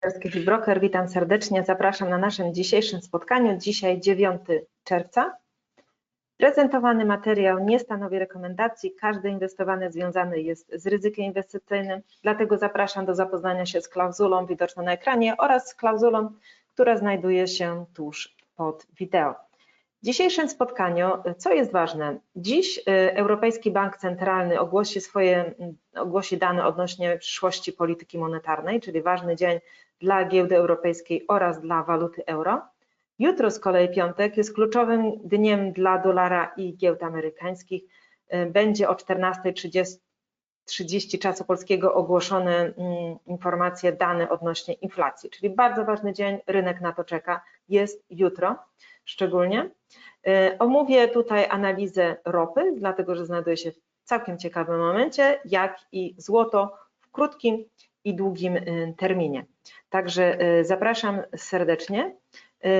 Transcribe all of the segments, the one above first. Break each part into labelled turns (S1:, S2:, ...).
S1: Polski Broker, witam serdecznie. Zapraszam na naszym dzisiejszym spotkaniu. Dzisiaj 9 czerwca. Prezentowany materiał nie stanowi rekomendacji. Każdy inwestowany związany jest z ryzykiem inwestycyjnym, dlatego zapraszam do zapoznania się z klauzulą widoczną na ekranie oraz z klauzulą, która znajduje się tuż pod wideo. W dzisiejszym spotkaniu, co jest ważne, dziś y, Europejski Bank Centralny ogłosi swoje, ogłosi dane odnośnie przyszłości polityki monetarnej, czyli ważny dzień dla giełdy europejskiej oraz dla waluty euro. Jutro z kolei piątek jest kluczowym dniem dla dolara i giełd amerykańskich. Y, będzie o 14.30 czasu polskiego ogłoszone mm, informacje, dane odnośnie inflacji, czyli bardzo ważny dzień, rynek na to czeka, jest jutro szczególnie. Y, omówię tutaj analizę ropy, dlatego że znajduje się w całkiem ciekawym momencie, jak i złoto w krótkim i długim y, terminie. Także y, zapraszam serdecznie.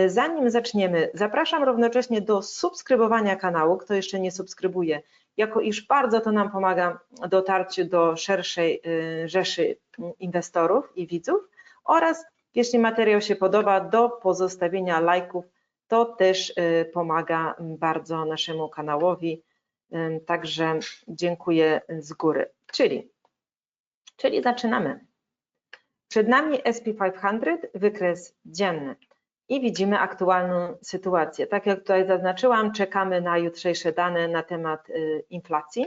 S1: Zanim zaczniemy, zapraszam równocześnie do subskrybowania kanału, kto jeszcze nie subskrybuje, jako iż bardzo to nam pomaga dotarciu do szerszej rzeszy inwestorów i widzów oraz jeśli materiał się podoba, do pozostawienia lajków to też y, pomaga bardzo naszemu kanałowi, także dziękuję z góry. Czyli, czyli zaczynamy. Przed nami SP500, wykres dzienny i widzimy aktualną sytuację. Tak jak tutaj zaznaczyłam, czekamy na jutrzejsze dane na temat y, inflacji.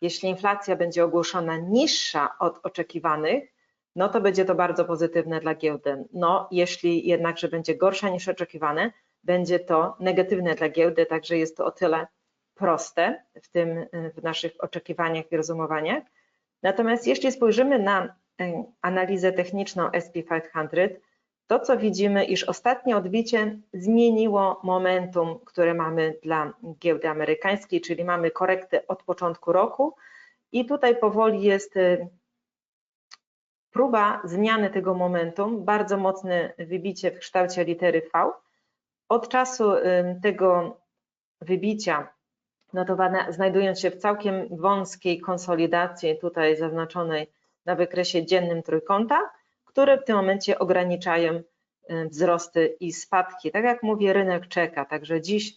S1: Jeśli inflacja będzie ogłoszona niższa od oczekiwanych, no to będzie to bardzo pozytywne dla giełdy. No, jeśli jednakże będzie gorsza niż oczekiwane, będzie to negatywne dla giełdy, także jest to o tyle proste w tym w naszych oczekiwaniach i rozumowaniach. Natomiast jeśli spojrzymy na analizę techniczną SP500, to co widzimy, iż ostatnie odbicie zmieniło momentum, które mamy dla giełdy amerykańskiej, czyli mamy korektę od początku roku. I tutaj powoli jest e, próba zmiany tego momentum, bardzo mocne wybicie w kształcie litery V, od czasu tego wybicia notowane znajdując się w całkiem wąskiej konsolidacji, tutaj zaznaczonej na wykresie dziennym trójkąta, które w tym momencie ograniczają wzrosty i spadki. Tak jak mówię, rynek czeka, także dziś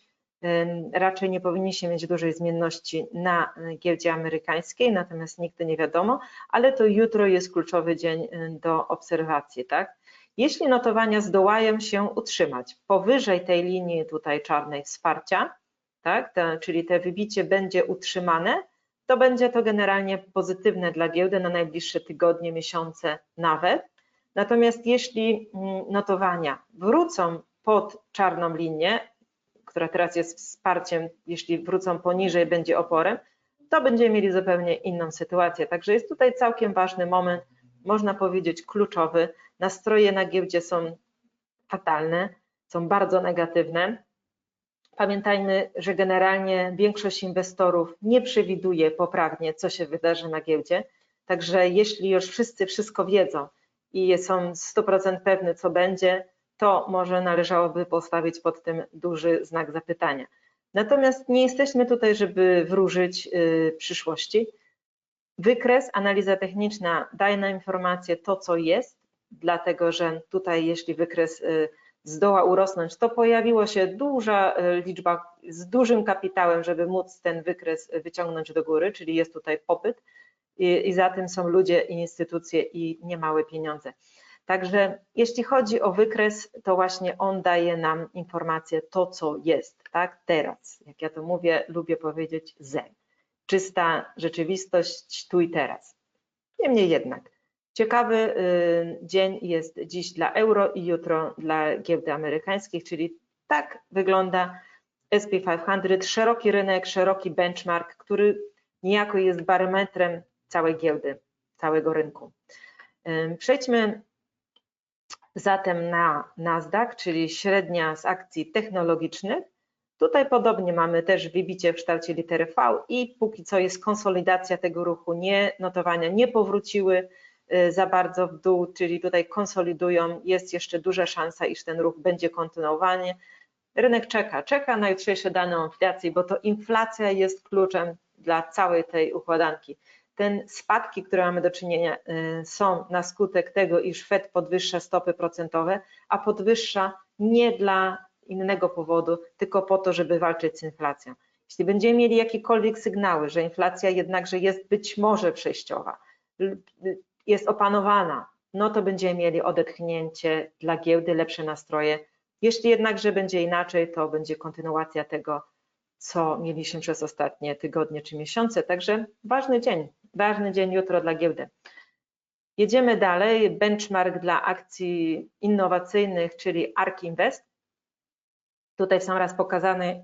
S1: raczej nie powinniśmy mieć dużej zmienności na giełdzie amerykańskiej, natomiast nigdy nie wiadomo, ale to jutro jest kluczowy dzień do obserwacji, tak? Jeśli notowania zdołają się utrzymać powyżej tej linii tutaj czarnej wsparcia, tak, te, czyli te wybicie będzie utrzymane, to będzie to generalnie pozytywne dla giełdy na najbliższe tygodnie, miesiące nawet. Natomiast jeśli mm, notowania wrócą pod czarną linię, która teraz jest wsparciem, jeśli wrócą poniżej, będzie oporem, to będziemy mieli zupełnie inną sytuację. Także jest tutaj całkiem ważny moment, można powiedzieć kluczowy, Nastroje na giełdzie są fatalne, są bardzo negatywne. Pamiętajmy, że generalnie większość inwestorów nie przewiduje poprawnie, co się wydarzy na giełdzie. Także jeśli już wszyscy wszystko wiedzą i są 100% pewni, co będzie, to może należałoby postawić pod tym duży znak zapytania. Natomiast nie jesteśmy tutaj, żeby wróżyć yy, przyszłości. Wykres, analiza techniczna daje nam informację to, co jest, dlatego że tutaj jeśli wykres y, zdoła urosnąć, to pojawiło się duża y, liczba z dużym kapitałem, żeby móc ten wykres wyciągnąć do góry, czyli jest tutaj popyt i, i za tym są ludzie, instytucje i niemałe pieniądze. Także jeśli chodzi o wykres, to właśnie on daje nam informację to, co jest, tak, teraz. Jak ja to mówię, lubię powiedzieć zen. Czysta rzeczywistość tu i teraz. Niemniej jednak, Ciekawy y, dzień jest dziś dla euro i jutro dla giełdy amerykańskich, czyli tak wygląda SP500, szeroki rynek, szeroki benchmark, który niejako jest barometrem całej giełdy, całego rynku. Y, przejdźmy zatem na Nasdaq, czyli średnia z akcji technologicznych. Tutaj podobnie mamy też wybicie w kształcie litery V i póki co jest konsolidacja tego ruchu, nie notowania nie powróciły za bardzo w dół, czyli tutaj konsolidują, jest jeszcze duża szansa, iż ten ruch będzie kontynuowany. Rynek czeka, czeka na jutrzejsze dane o inflacji, bo to inflacja jest kluczem dla całej tej układanki. ten spadki, które mamy do czynienia, są na skutek tego, iż Fed podwyższa stopy procentowe, a podwyższa nie dla innego powodu, tylko po to, żeby walczyć z inflacją. Jeśli będziemy mieli jakiekolwiek sygnały, że inflacja jednakże jest być może przejściowa, jest opanowana, no to będziemy mieli odetchnięcie dla giełdy, lepsze nastroje. Jeśli jednakże będzie inaczej, to będzie kontynuacja tego, co mieliśmy przez ostatnie tygodnie czy miesiące. Także ważny dzień, ważny dzień jutro dla giełdy. Jedziemy dalej. Benchmark dla akcji innowacyjnych, czyli ARK Invest. Tutaj sam raz pokazany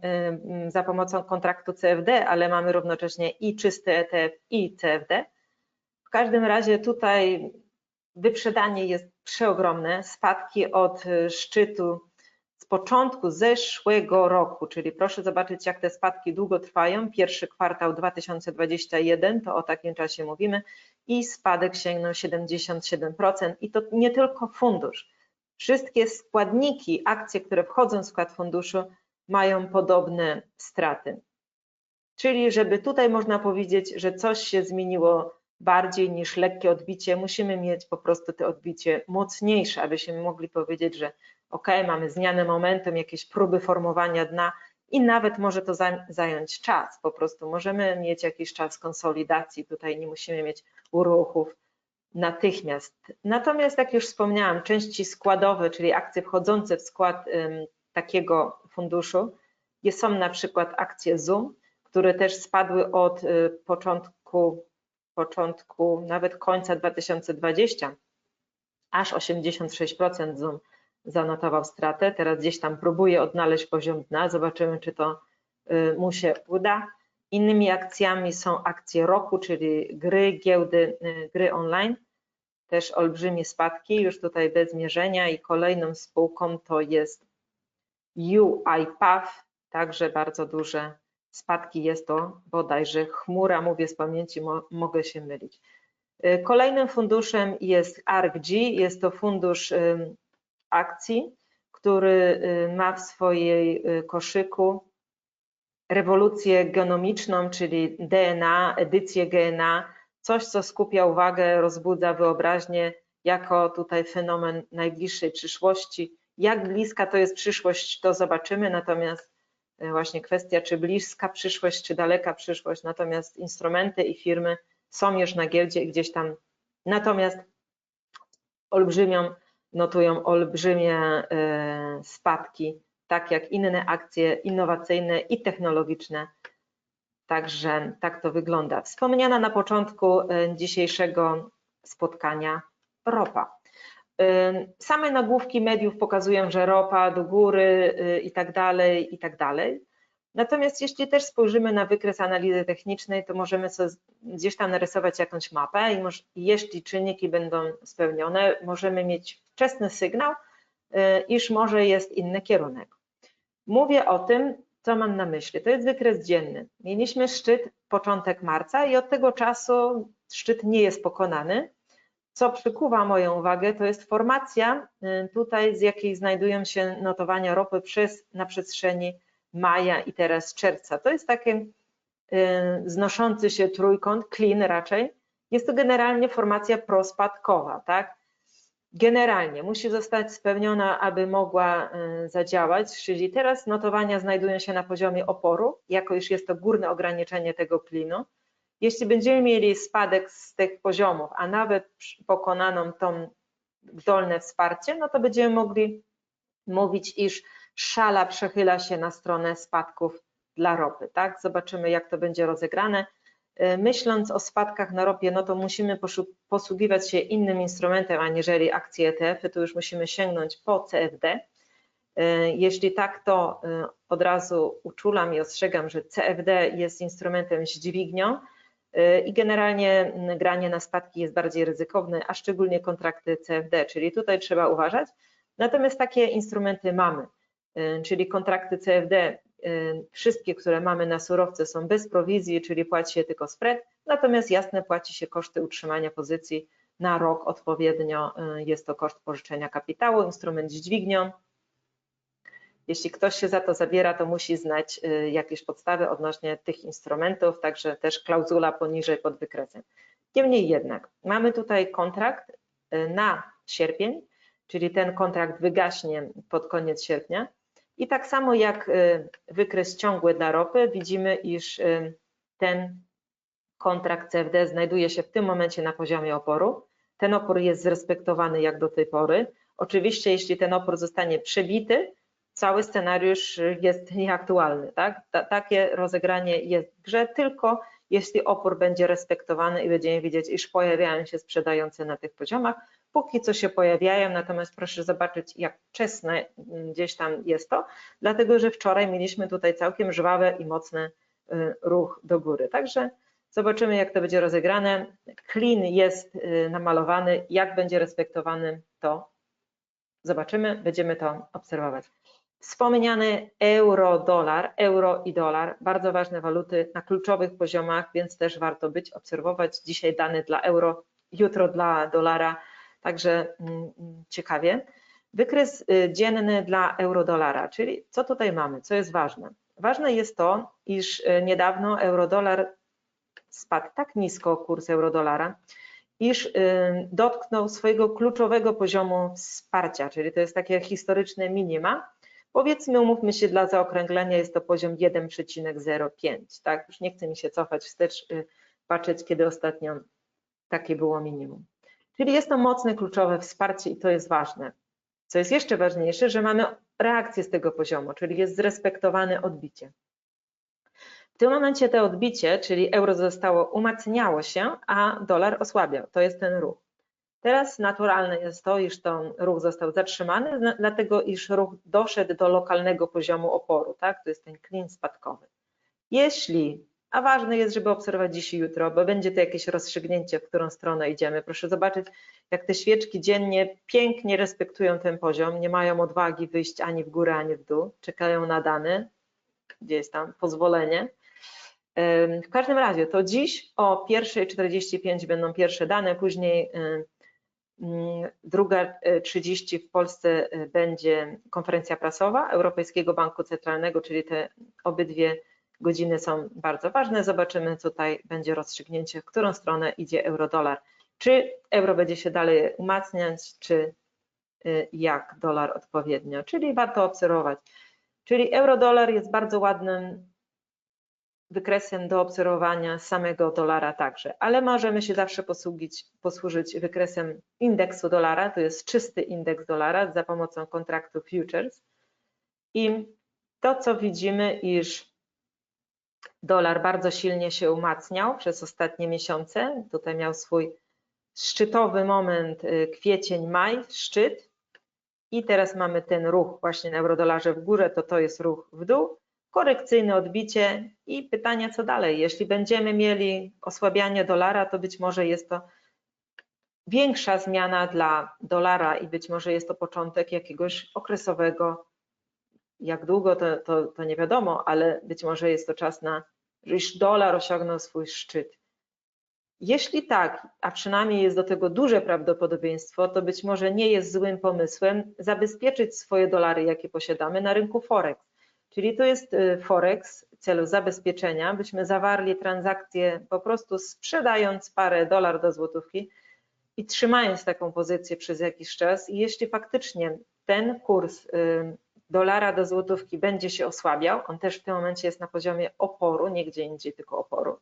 S1: za pomocą kontraktu CFD, ale mamy równocześnie i czysty ETF i CFD. W każdym razie tutaj wyprzedanie jest przeogromne, spadki od szczytu z początku zeszłego roku, czyli proszę zobaczyć jak te spadki długo trwają, pierwszy kwartał 2021, to o takim czasie mówimy i spadek sięgnął 77% i to nie tylko fundusz, Wszystkie składniki, akcje, które wchodzą w skład funduszu, mają podobne straty. Czyli, żeby tutaj można powiedzieć, że coś się zmieniło bardziej niż lekkie odbicie, musimy mieć po prostu to odbicie mocniejsze, abyśmy mogli powiedzieć, że ok, mamy zmianę momentum, jakieś próby formowania dna i nawet może to zająć czas. Po prostu możemy mieć jakiś czas konsolidacji, tutaj nie musimy mieć uruchów natychmiast. Natomiast, jak już wspomniałam, części składowe, czyli akcje wchodzące w skład takiego funduszu, są na przykład akcje Zoom, które też spadły od y, początku, początku nawet końca 2020, aż 86% Zoom zanotował stratę. Teraz gdzieś tam próbuje odnaleźć poziom dna, zobaczymy, czy to y, mu się uda. Innymi akcjami są akcje roku, czyli gry, giełdy, y, gry online. Też olbrzymie spadki, już tutaj bez mierzenia i kolejną spółką to jest UiPath, także bardzo duże spadki jest to bodajże chmura, mówię z pamięci, mo, mogę się mylić. Y, kolejnym funduszem jest ARKG, jest to fundusz akcji, który y, ma w swojej koszyku rewolucję genomiczną, czyli DNA, edycję DNA, coś, co skupia uwagę, rozbudza wyobraźnię jako tutaj fenomen najbliższej przyszłości. Jak bliska to jest przyszłość, to zobaczymy, natomiast właśnie kwestia, czy bliska przyszłość, czy daleka przyszłość, natomiast instrumenty i firmy są już na giełdzie i gdzieś tam, natomiast olbrzymią, notują olbrzymie e, spadki tak jak inne akcje innowacyjne i technologiczne. Także tak to wygląda. Wspomniana na początku e, dzisiejszego spotkania ropa. Same nagłówki mediów pokazują, że ropa do góry e, i tak dalej, i tak dalej. Natomiast jeśli też spojrzymy na wykres analizy technicznej, to możemy sobie gdzieś tam narysować jakąś mapę i jeśli czynniki będą spełnione, możemy mieć wczesny sygnał, iż może jest inny kierunek. Mówię o tym, co mam na myśli. To jest wykres dzienny. Mieliśmy szczyt początek marca i od tego czasu szczyt nie jest pokonany. Co przykuwa moją uwagę, to jest formacja y, tutaj, z jakiej znajdują się notowania ropy przez, na przestrzeni maja i teraz czerwca. To jest taki y, znoszący się trójkąt, clean raczej. Jest to generalnie formacja prospadkowa, tak? generalnie musi zostać spełniona, aby mogła y, zadziałać, czyli teraz notowania znajdują się na poziomie oporu, jako iż jest to górne ograniczenie tego klinu. Jeśli będziemy mieli spadek z tych poziomów, a nawet pokonaną tą dolne wsparcie, no to będziemy mogli mówić, iż szala przechyla się na stronę spadków dla ropy. Tak? Zobaczymy, jak to będzie rozegrane. E, myśląc o spadkach na ropie, no to musimy posługiwać się innym instrumentem, aniżeli akcje ETF-y, to już musimy sięgnąć po CFD. E, jeśli tak, to e, od razu uczulam i ostrzegam, że CFD jest instrumentem z dźwignią i generalnie granie na spadki jest bardziej ryzykowne, a szczególnie kontrakty CFD, czyli tutaj trzeba uważać. Natomiast takie instrumenty mamy, czyli kontrakty CFD Y, wszystkie, które mamy na surowce są bez prowizji, czyli płaci się tylko spread, natomiast jasne płaci się koszty utrzymania pozycji na rok odpowiednio, y, jest to koszt pożyczenia kapitału, instrument z dźwignią jeśli ktoś się za to zabiera, to musi znać y, jakieś podstawy odnośnie tych instrumentów, także też klauzula poniżej pod wykresem. Niemniej jednak, mamy tutaj kontrakt y, na sierpień, czyli ten kontrakt wygaśnie pod koniec sierpnia. I tak samo jak y, wykres ciągły dla ropy, widzimy, iż ten kontrakt CFD znajduje się w tym momencie na poziomie oporu. Ten opór jest zrespektowany jak do tej pory. Oczywiście, jeśli ten opór zostanie przebity, cały scenariusz jest nieaktualny. Tak? takie rozegranie jest w grze, tylko jeśli opór będzie respektowany i będziemy widzieć, iż pojawiają się sprzedające na tych poziomach. Póki co się pojawiają, natomiast proszę zobaczyć, jak wczesne gdzieś tam jest to, dlatego że wczoraj mieliśmy tutaj całkiem żwawy i mocny y, ruch do góry. Także zobaczymy, jak to będzie rozegrane. Clean jest y, namalowany, jak będzie respektowany, to zobaczymy, będziemy to obserwować. Wspomniany euro, dolar, euro i dolar, bardzo ważne waluty na kluczowych poziomach, więc też warto być, obserwować. Dzisiaj dane dla euro, jutro dla dolara, także mm, mm, ciekawie. Wykres y, dzienny dla euro-dolara, czyli co tutaj mamy, co jest ważne? Ważne jest to, iż y, niedawno euro-dolar spadł tak nisko kurs euro-dolara, iż y, dotknął swojego kluczowego poziomu wsparcia, czyli to jest takie historyczne minima, Powiedzmy, umówmy się, dla zaokrąglenia jest to poziom 1,05, tak? Już nie chcę mi się cofać wstecz, y, patrzeć, kiedy ostatnio takie było minimum. Czyli jest to mocne, kluczowe wsparcie i to jest ważne. Co jest jeszcze ważniejsze, że mamy reakcję z tego poziomu, czyli jest zrespektowane odbicie. W tym momencie to odbicie, czyli euro zostało, umacniało się, a dolar osłabiał. To jest ten ruch. Teraz naturalne jest to, iż ten ruch został zatrzymany, dlatego iż ruch doszedł do lokalnego poziomu oporu, tak? To jest ten klin spadkowy. Jeśli, a ważne jest, żeby obserwować dziś i jutro, bo będzie to jakieś rozstrzygnięcie, w którą stronę idziemy. Proszę zobaczyć, jak te świeczki dziennie pięknie respektują ten poziom, nie mają odwagi wyjść ani w górę, ani w dół, czekają na dane, gdzie jest tam pozwolenie. W każdym razie to dziś o 1.45 będą pierwsze dane, później druga 30 e, w Polsce e, będzie konferencja prasowa Europejskiego Banku Centralnego, czyli te obydwie godziny są bardzo ważne. Zobaczymy, tutaj będzie rozstrzygnięcie, w którą stronę idzie euro-dolar. Czy euro będzie się dalej umacniać, czy e, jak dolar odpowiednio, czyli warto obserwować. Czyli euro-dolar jest bardzo ładnym wykresem do obserwowania samego dolara także, ale możemy się zawsze posługić, posłużyć wykresem indeksu dolara, to jest czysty indeks dolara za pomocą kontraktu futures. I to co widzimy, iż dolar bardzo silnie się umacniał przez ostatnie miesiące, tutaj miał swój szczytowy moment y, kwiecień, maj, szczyt. I teraz mamy ten ruch właśnie na eurodolarze w górę, to to jest ruch w dół, korekcyjne odbicie i pytania, co dalej. Jeśli będziemy mieli osłabianie dolara, to być może jest to większa zmiana dla dolara i być może jest to początek jakiegoś okresowego, jak długo to, to, to nie wiadomo, ale być może jest to czas na, iż dolar osiągnął swój szczyt. Jeśli tak, a przynajmniej jest do tego duże prawdopodobieństwo, to być może nie jest złym pomysłem zabezpieczyć swoje dolary, jakie posiadamy na rynku Forex. Czyli to jest y, Forex w celu zabezpieczenia. Byśmy zawarli transakcję po prostu sprzedając parę dolar do złotówki i trzymając taką pozycję przez jakiś czas. I jeśli faktycznie ten kurs y, dolara do złotówki będzie się osłabiał, on też w tym momencie jest na poziomie oporu, nie gdzie indziej, tylko oporu.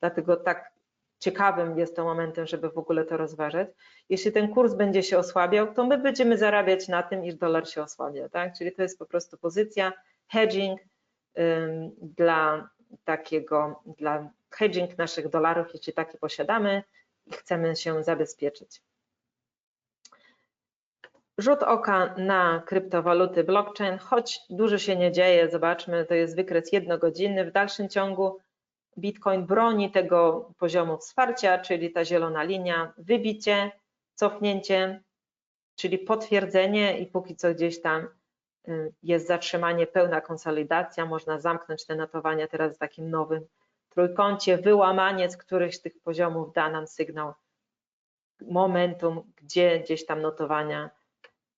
S1: Dlatego tak ciekawym jest to momentem, żeby w ogóle to rozważać. Jeśli ten kurs będzie się osłabiał, to my będziemy zarabiać na tym, iż dolar się osłabia, tak? Czyli to jest po prostu pozycja, hedging dla takiego, dla hedging naszych dolarów, jeśli takie posiadamy i chcemy się zabezpieczyć. Rzut oka na kryptowaluty blockchain, choć dużo się nie dzieje, zobaczmy, to jest wykres jednogodzinny. W dalszym ciągu Bitcoin broni tego poziomu wsparcia, czyli ta zielona linia, wybicie, cofnięcie, czyli potwierdzenie i póki co gdzieś tam jest zatrzymanie, pełna konsolidacja, można zamknąć te notowania teraz w takim nowym trójkącie, wyłamanie z którychś z tych poziomów da nam sygnał momentum, gdzie gdzieś tam notowania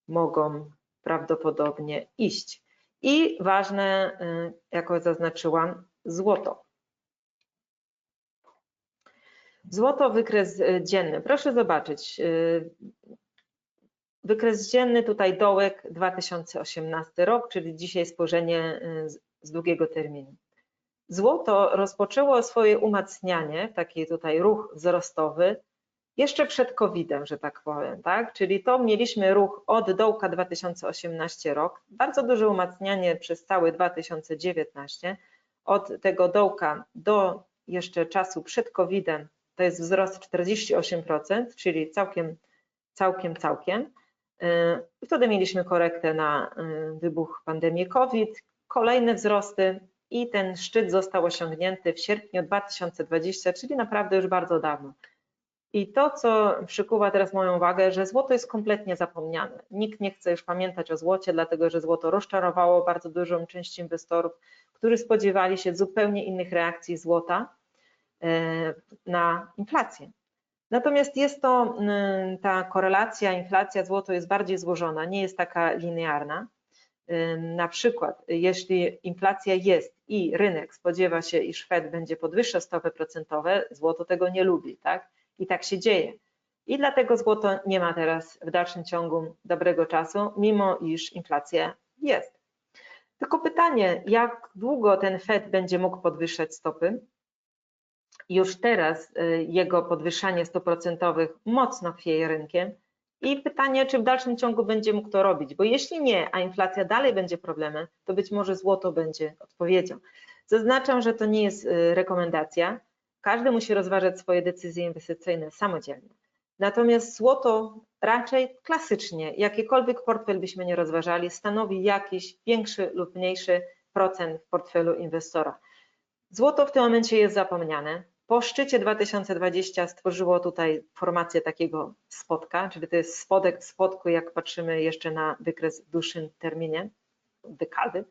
S1: mogą prawdopodobnie iść. I ważne, jako zaznaczyłam, złoto. Złoto wykres dzienny. Proszę zobaczyć. Wykres dzienny, tutaj dołek 2018 rok, czyli dzisiaj spojrzenie z długiego terminu. Złoto rozpoczęło swoje umacnianie, taki tutaj ruch wzrostowy, jeszcze przed COVID-em, że tak powiem, tak? Czyli to mieliśmy ruch od dołka 2018 rok, bardzo duże umacnianie przez cały 2019, od tego dołka do jeszcze czasu przed COVID-em to jest wzrost 48%, czyli całkiem, całkiem, całkiem. Wtedy mieliśmy korektę na wybuch pandemii COVID, kolejne wzrosty i ten szczyt został osiągnięty w sierpniu 2020, czyli naprawdę już bardzo dawno. I to, co przykuwa teraz moją uwagę, że złoto jest kompletnie zapomniane. Nikt nie chce już pamiętać o złocie, dlatego że złoto rozczarowało bardzo dużą część inwestorów, którzy spodziewali się zupełnie innych reakcji złota e, na inflację. Natomiast jest to ta korelacja, inflacja, złoto jest bardziej złożona, nie jest taka linearna. Na przykład, jeśli inflacja jest i rynek spodziewa się, iż Fed będzie podwyższał stopy procentowe, złoto tego nie lubi, tak? I tak się dzieje. I dlatego złoto nie ma teraz w dalszym ciągu dobrego czasu, mimo iż inflacja jest. Tylko pytanie, jak długo ten Fed będzie mógł podwyższać stopy? Już teraz y, jego podwyższanie stóp procentowych mocno chwieje rynkiem i pytanie, czy w dalszym ciągu będzie mógł to robić, bo jeśli nie, a inflacja dalej będzie problemem, to być może złoto będzie odpowiedzią. Zaznaczam, że to nie jest y, rekomendacja. Każdy musi rozważać swoje decyzje inwestycyjne samodzielnie. Natomiast złoto raczej klasycznie, jakikolwiek portfel byśmy nie rozważali, stanowi jakiś większy lub mniejszy procent w portfelu inwestora. Złoto w tym momencie jest zapomniane. Po szczycie 2020 stworzyło tutaj formację takiego spotka, czyli to jest spodek spodku, jak patrzymy jeszcze na wykres w dłuższym terminie, dekady.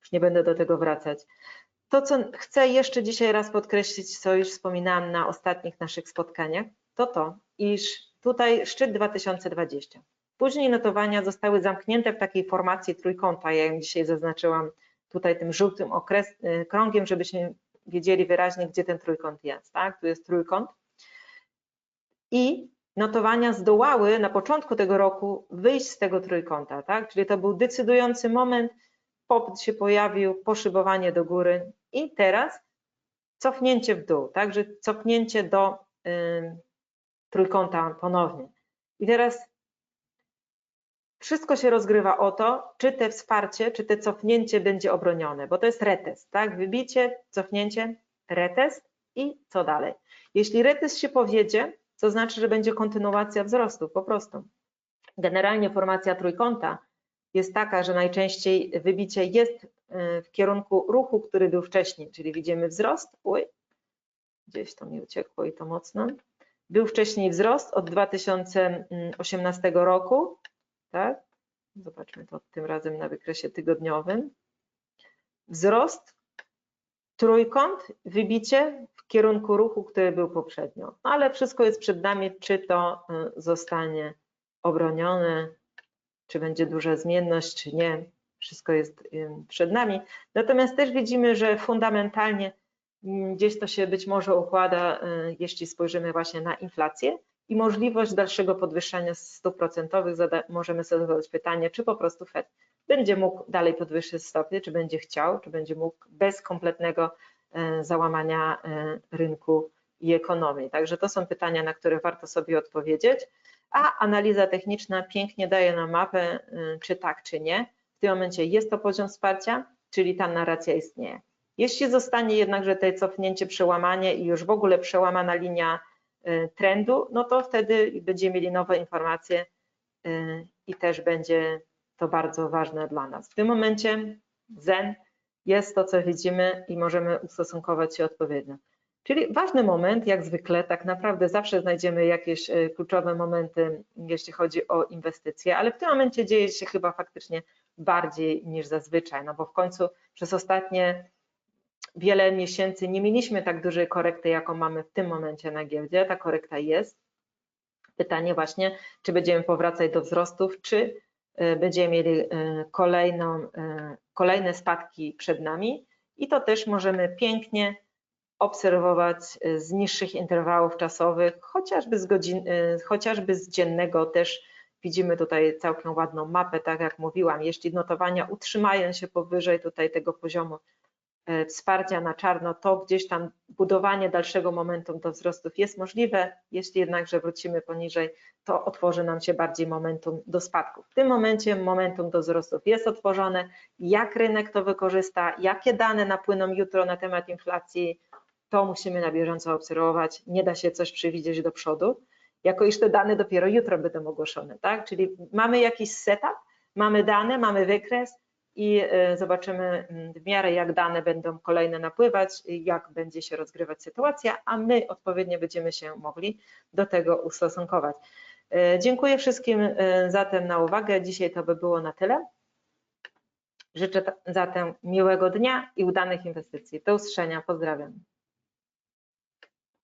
S1: Już nie będę do tego wracać. To, co chcę jeszcze dzisiaj raz podkreślić, co już wspominałam na ostatnich naszych spotkaniach, to to, iż tutaj szczyt 2020. Później notowania zostały zamknięte w takiej formacji trójkąta, ja ją dzisiaj zaznaczyłam tutaj tym żółtym okres, y, krągiem, żebyśmy wiedzieli wyraźnie, gdzie ten trójkąt jest, tak? Tu jest trójkąt. I notowania zdołały na początku tego roku wyjść z tego trójkąta, tak? Czyli to był decydujący moment, popyt się pojawił, poszybowanie do góry i teraz cofnięcie w dół, także cofnięcie do y, trójkąta ponownie. I teraz wszystko się rozgrywa o to, czy te wsparcie, czy te cofnięcie będzie obronione, bo to jest retest, tak? Wybicie, cofnięcie, retest i co dalej. Jeśli retest się powiedzie, to znaczy, że będzie kontynuacja wzrostu, po prostu. Generalnie formacja trójkąta jest taka, że najczęściej wybicie jest y, w kierunku ruchu, który był wcześniej, czyli widzimy wzrost, uj, gdzieś to mi uciekło i to mocno. Był wcześniej wzrost od 2018 roku, tak? Zobaczmy to tym razem na wykresie tygodniowym. Wzrost, trójkąt, wybicie w kierunku ruchu, który był poprzednio. No, ale wszystko jest przed nami, czy to y, zostanie obronione, czy będzie duża zmienność, czy nie. Wszystko jest y, przed nami. Natomiast też widzimy, że fundamentalnie mm, gdzieś to się być może układa, y, jeśli spojrzymy właśnie na inflację, i możliwość dalszego podwyższania stóp procentowych, możemy sobie zadać pytanie, czy po prostu Fed będzie mógł dalej podwyższyć stopy, czy będzie chciał, czy będzie mógł bez kompletnego e, załamania e, rynku i ekonomii. Także to są pytania, na które warto sobie odpowiedzieć, a analiza techniczna pięknie daje nam mapę, e, czy tak, czy nie. W tym momencie jest to poziom wsparcia, czyli ta narracja istnieje. Jeśli zostanie jednakże to cofnięcie, przełamanie i już w ogóle przełamana linia trendu, no to wtedy będziemy mieli nowe informacje y, i też będzie to bardzo ważne dla nas. W tym momencie Zen jest to, co widzimy i możemy ustosunkować się odpowiednio. Czyli ważny moment, jak zwykle, tak naprawdę zawsze znajdziemy jakieś y, kluczowe momenty, jeśli chodzi o inwestycje, ale w tym momencie dzieje się chyba faktycznie bardziej niż zazwyczaj, no bo w końcu przez ostatnie wiele miesięcy nie mieliśmy tak dużej korekty, jaką mamy w tym momencie na giełdzie. Ta korekta jest. Pytanie właśnie, czy będziemy powracać do wzrostów, czy y, będziemy mieli y, kolejną, y, kolejne spadki przed nami i to też możemy pięknie obserwować z niższych interwałów czasowych, chociażby z, godzin, chociażby z dziennego też widzimy tutaj całkiem ładną mapę, tak jak mówiłam, jeśli notowania utrzymają się powyżej tutaj tego poziomu E, wsparcia na czarno, to gdzieś tam budowanie dalszego momentum do wzrostów jest możliwe. Jeśli jednakże wrócimy poniżej, to otworzy nam się bardziej momentum do spadku. W tym momencie momentum do wzrostów jest otworzone. Jak rynek to wykorzysta, jakie dane napłyną jutro na temat inflacji, to musimy na bieżąco obserwować. Nie da się coś przewidzieć do przodu, jako iż te dane dopiero jutro będą ogłoszone, tak? Czyli mamy jakiś setup, mamy dane, mamy wykres, i e, zobaczymy mm, w miarę jak dane będą kolejne napływać, jak będzie się rozgrywać sytuacja, a my odpowiednio będziemy się mogli do tego ustosunkować. E, dziękuję wszystkim e, zatem na uwagę. Dzisiaj to by było na tyle. Życzę zatem miłego dnia i udanych inwestycji. Do usłyszenia. Pozdrawiam.